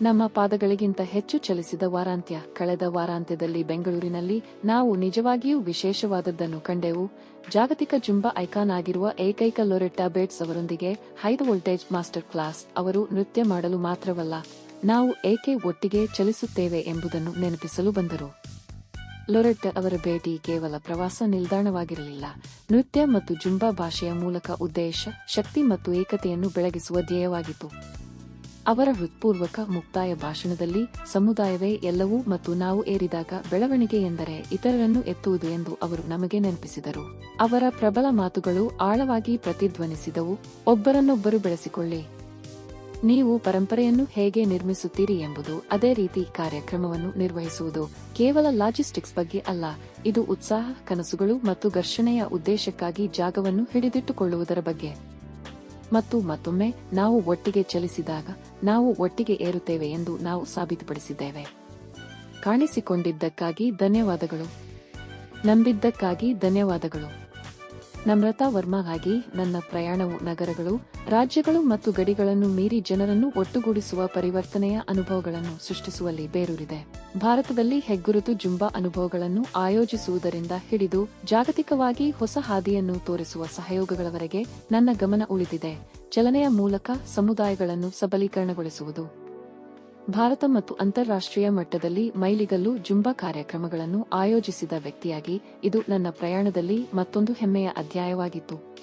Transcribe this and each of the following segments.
ನಮ್ಮ ಪಾದಗಳಿಗಿಂತ ಹೆಚ್ಚು ಚಲಿಸಿದ ವಾರಾಂತ್ಯ. ಕಳೆದ ವಾರಾಂತ್ಯದಲ್ಲಿ ಬೆಂಗಳೂರಿನಲ್ಲಿ ನಾವು ನಿಜವಾಗಿಯೂ ವಿಶೇಷವಾದದ್ದನ್ನು ಕಂಡೆವು. ಜಾಗತಿಕ ಜುಂಬಾ ಐಕಾನ್ ಆಗಿರುವ ಏಕೈಕ ಲೊರೆಟ್ಟಾ ಬೇಟ್ಸ್ ಅವರೊಂದಿಗೆ ಹೈ ವೋಲ್ಟೇಜ್ ಮಾಸ್ಟರ್ ಕ್ಲಾಸ್ ಅವರು ನೃತ್ಯ ಮಾಡಲು ಮಾತ್ರವಲ್ಲ, ನಾವು ಏಕೆ ಒಟ್ಟಿಗೆ ಚಲಿಸುತ್ತೇವೆ ಎಂಬುದನ್ನು ನೆನಪಿಸಲು ಬಂದರು. ಲೊರೆಟ್ಟ ಅವರ ಭೇಟಿ ಕೇವಲ ಪ್ರವಾಸ ನಿಲ್ದಾಣವಾಗಿರಲಿಲ್ಲ. ನೃತ್ಯ ಮತ್ತು ಜುಂಬಾ ಭಾಷೆಯ ಮೂಲಕ ಉದ್ದೇಶ, ಶಕ್ತಿ ಮತ್ತು ಏಕತೆಯನ್ನು ಬೆಳಗಿಸುವ ಧ್ಯೇಯವಾಗಿತ್ತು. ಅವರ ಹೃತ್ಪೂರ್ವಕ ಮುಕ್ತಾಯ ಭಾಷಣದಲ್ಲಿ ಸಮುದಾಯವೇ ಎಲ್ಲವೂ ಮತ್ತು ನಾವು ಏರಿದಾಗ ಬೆಳವಣಿಗೆ ಎಂದರೆ ಇತರರನ್ನು ಎತ್ತುವುದು ಎಂದು ಅವರು ನಮಗೆ ನೆನಪಿಸಿದರು. ಅವರ ಪ್ರಬಲ ಮಾತುಗಳು ಆಳವಾಗಿ ಪ್ರತಿಧ್ವನಿಸಿದವು. ಒಬ್ಬರನ್ನೊಬ್ಬರು ಬೆಳೆಸಿಕೊಳ್ಳಿ. ನೀವು ಪರಂಪರೆಯನ್ನು ಹೇಗೆ ನಿರ್ಮಿಸುತ್ತೀರಿ ಎಂಬುದು ಅದೇ ರೀತಿ ಕಾರ್ಯಕ್ರಮವನ್ನು ನಿರ್ವಹಿಸುವುದು ಕೇವಲ ಲಾಜಿಸ್ಟಿಕ್ಸ್ ಬಗ್ಗೆ ಅಲ್ಲ. ಇದು ಉತ್ಸಾಹ, ಕನಸುಗಳು ಮತ್ತು ಘರ್ಷಣೆಯ ಉದ್ದೇಶಕ್ಕಾಗಿ ಜಾಗವನ್ನು ಹಿಡಿದಿಟ್ಟುಕೊಳ್ಳುವುದರ ಬಗ್ಗೆ. ಮತ್ತು ಮತ್ತೊಮ್ಮೆ, ನಾವು ಒಟ್ಟಿಗೆ ಚಲಿಸಿದಾಗ ನಾವು ಒಟ್ಟಿಗೆ ಏರುತ್ತೇವೆ ಎಂದು ನಾವು ಸಾಬೀತುಪಡಿಸಿದ್ದೇವೆ. ಕಾಣಿಸಿಕೊಂಡಿದ್ದಕ್ಕಾಗಿ ಧನ್ಯವಾದಗಳು. ನಂಬಿದ್ದಕ್ಕಾಗಿ ಧನ್ಯವಾದಗಳು. ನಮ್ರತಾ ವರ್ಮಾಗಾಗಿ ನನ್ನ ಪ್ರಯಾಣವು ನಗರಗಳು, ರಾಜ್ಯಗಳು ಮತ್ತು ಗಡಿಗಳನ್ನು ಮೀರಿ ಜನರನ್ನು ಒಟ್ಟುಗೂಡಿಸುವ ಪರಿವರ್ತನೆಯ ಅನುಭವಗಳನ್ನು ಸೃಷ್ಟಿಸುವಲ್ಲಿ ಬೇರೂರಿದೆ. ಭಾರತದಲ್ಲಿ ಹೆಗ್ಗುರುತು ಜುಂಬಾ ಅನುಭವಗಳನ್ನು ಆಯೋಜಿಸುವುದರಿಂದ ಹಿಡಿದು ಜಾಗತಿಕವಾಗಿ ಹೊಸ ಹಾದಿಯನ್ನು ತೋರಿಸುವ ಸಹಯೋಗಗಳವರೆಗೆ ನನ್ನ ಗಮನ ಉಳಿದಿದೆ. ಚಲನೆಯ ಮೂಲಕ ಸಮುದಾಯಗಳನ್ನು ಸಬಲೀಕರಣಗೊಳಿಸುವುದು. ಭಾರತ ಮತ್ತು ಅಂತಾರಾಷ್ಟ್ರೀಯ ಮಟ್ಟದಲ್ಲಿ ಮೈಲಿಗಲ್ಲು ಜುಂಬಾ ಕಾರ್ಯಕ್ರಮಗಳನ್ನು ಆಯೋಜಿಸಿದ ವ್ಯಕ್ತಿಯಾಗಿ ಇದು ನನ್ನ ಪ್ರಯಾಣದಲ್ಲಿ ಮತ್ತೊಂದು ಹೆಮ್ಮೆಯ ಅಧ್ಯಾಯವಾಗಿತ್ತು.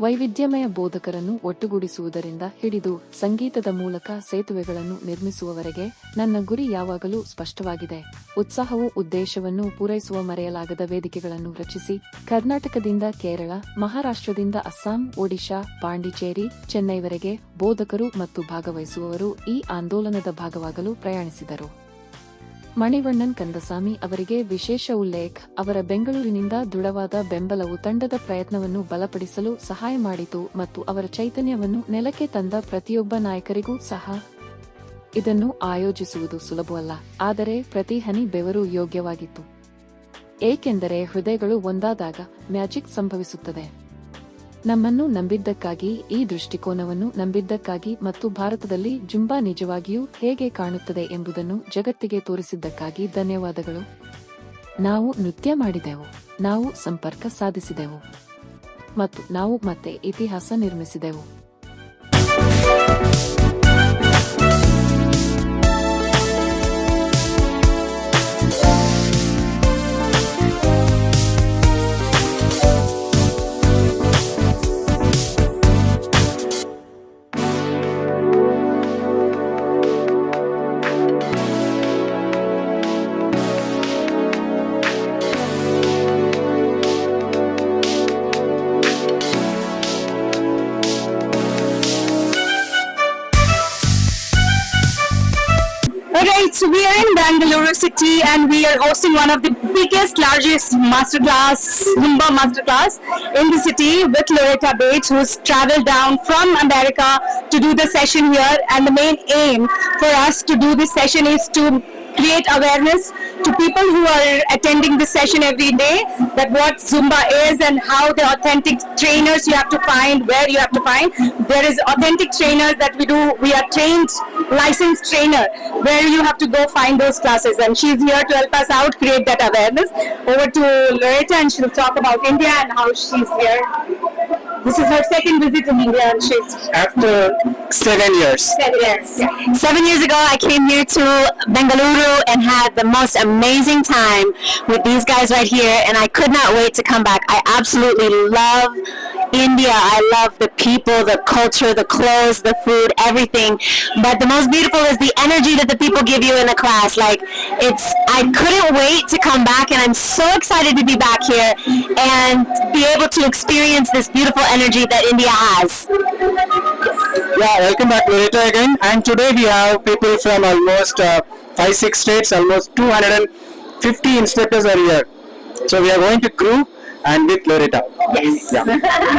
ವೈವಿಧ್ಯಮಯ ಬೋಧಕರನ್ನು ಒಟ್ಟುಗೂಡಿಸುವುದರಿಂದ ಹಿಡಿದು ಸಂಗೀತದ ಮೂಲಕ ಸೇತುವೆಗಳನ್ನು ನಿರ್ಮಿಸುವವರೆಗೆ ನನ್ನ ಗುರಿ ಯಾವಾಗಲೂ ಸ್ಪಷ್ಟವಾಗಿದೆ. ಉತ್ಸಾಹವು ಉದ್ದೇಶವನ್ನು ಪೂರೈಸುವ ಮರೆಯಲಾಗದ ವೇದಿಕೆಗಳನ್ನು ರಚಿಸಿ ಕರ್ನಾಟಕದಿಂದ ಕೇರಳ, ಮಹಾರಾಷ್ಟ್ರದಿಂದ ಅಸ್ಸಾಂ, ಒಡಿಶಾ, ಪಾಂಡಿಚೇರಿ, ಚೆನ್ನೈವರೆಗೆ ಬೋಧಕರು ಮತ್ತು ಭಾಗವಹಿಸುವವರು ಈ ಆಂದೋಲನದ ಭಾಗವಾಗಲು ಪ್ರಯಾಣಿಸಿದರು. ಮಣಿವಣ್ಣನ್ ಕಂದಸಾಮಿ ಅವರಿಗೆ ವಿಶೇಷ ಉಲ್ಲೇಖ್. ಅವರ ಬೆಂಗಳೂರಿನಿಂದ ದೃಢವಾದ ಬೆಂಬಲವು ತಂಡದ ಪ್ರಯತ್ನವನ್ನು ಬಲಪಡಿಸಲು ಸಹಾಯ ಮಾಡಿತು ಮತ್ತು ಅವರ ಚೈತನ್ಯವನ್ನು ನೆಲಕ್ಕೆ ತಂದ ಪ್ರತಿಯೊಬ್ಬ ನಾಯಕರಿಗೂ ಸಹ. ಇದನ್ನು ಆಯೋಜಿಸುವುದು ಸುಲಭವಲ್ಲ, ಆದರೆ ಪ್ರತಿ ಹನಿ ಬೆವರು ಯೋಗ್ಯವಾಗಿತ್ತು. ಏಕೆಂದರೆ ಹೃದಯಗಳು ಒಂದಾದಾಗ ಮ್ಯಾಜಿಕ್ ಸಂಭವಿಸುತ್ತದೆ. ನಮ್ಮನ್ನು ನಂಬಿದ್ದಕ್ಕಾಗಿ, ಈ ದೃಷ್ಟಿಕೋನವನ್ನು ನಂಬಿದ್ದಕ್ಕಾಗಿ ಮತ್ತು ಭಾರತದಲ್ಲಿ ಜುಂಬಾ ನಿಜವಾಗಿಯೂ ಹೇಗೆ ಕಾಣುತ್ತದೆ ಎಂಬುದನ್ನು ಜಗತ್ತಿಗೆ ತೋರಿಸಿದ್ದಕ್ಕಾಗಿ ಧನ್ಯವಾದಗಳು. ನಾವು ನೃತ್ಯ ಮಾಡಿದೆವು, ನಾವು ಸಂಪರ್ಕ ಸಾಧಿಸಿದೆವು ಮತ್ತು ನಾವು ಮತ್ತೆ ಇತಿಹಾಸ ನಿರ್ಮಿಸಿದೆವು. So we are in Bangalore city and we are hosting one of the biggest, largest masterclass, Zumba masterclass in the city with Loretta Bates, who's traveled down from America to do the session here. And the main aim for us to do this session is to create awareness to people who are attending this session every day that what Zumba is and how the authentic trainers you have to find, where you have to find. There is authentic trainers that we do. We are trained licensed trainer where you have to go find those classes and she's here to help us out create that awareness. Over to Loretta and she'll talk about India and how she's here. This is her second visit in India and she's after seven years. seven years. Seven years ago, I came here to Bengaluru and had the most amazing time with these guys right here, and I could not wait to come back. I absolutely love India. I love the people, the culture, the clothes, the food, everything. But the most beautiful is the energy that the people give you in the class. Like, it's, I couldn't wait to come back, and I'm so excited to be back here and be able to experience this beautiful energy that India has. Yeah, welcome back Loretta again. And today we have people from almost uh, five, six states, almost 250 instructors are here. So we are going to groove and with Loretta. Yes. Yeah.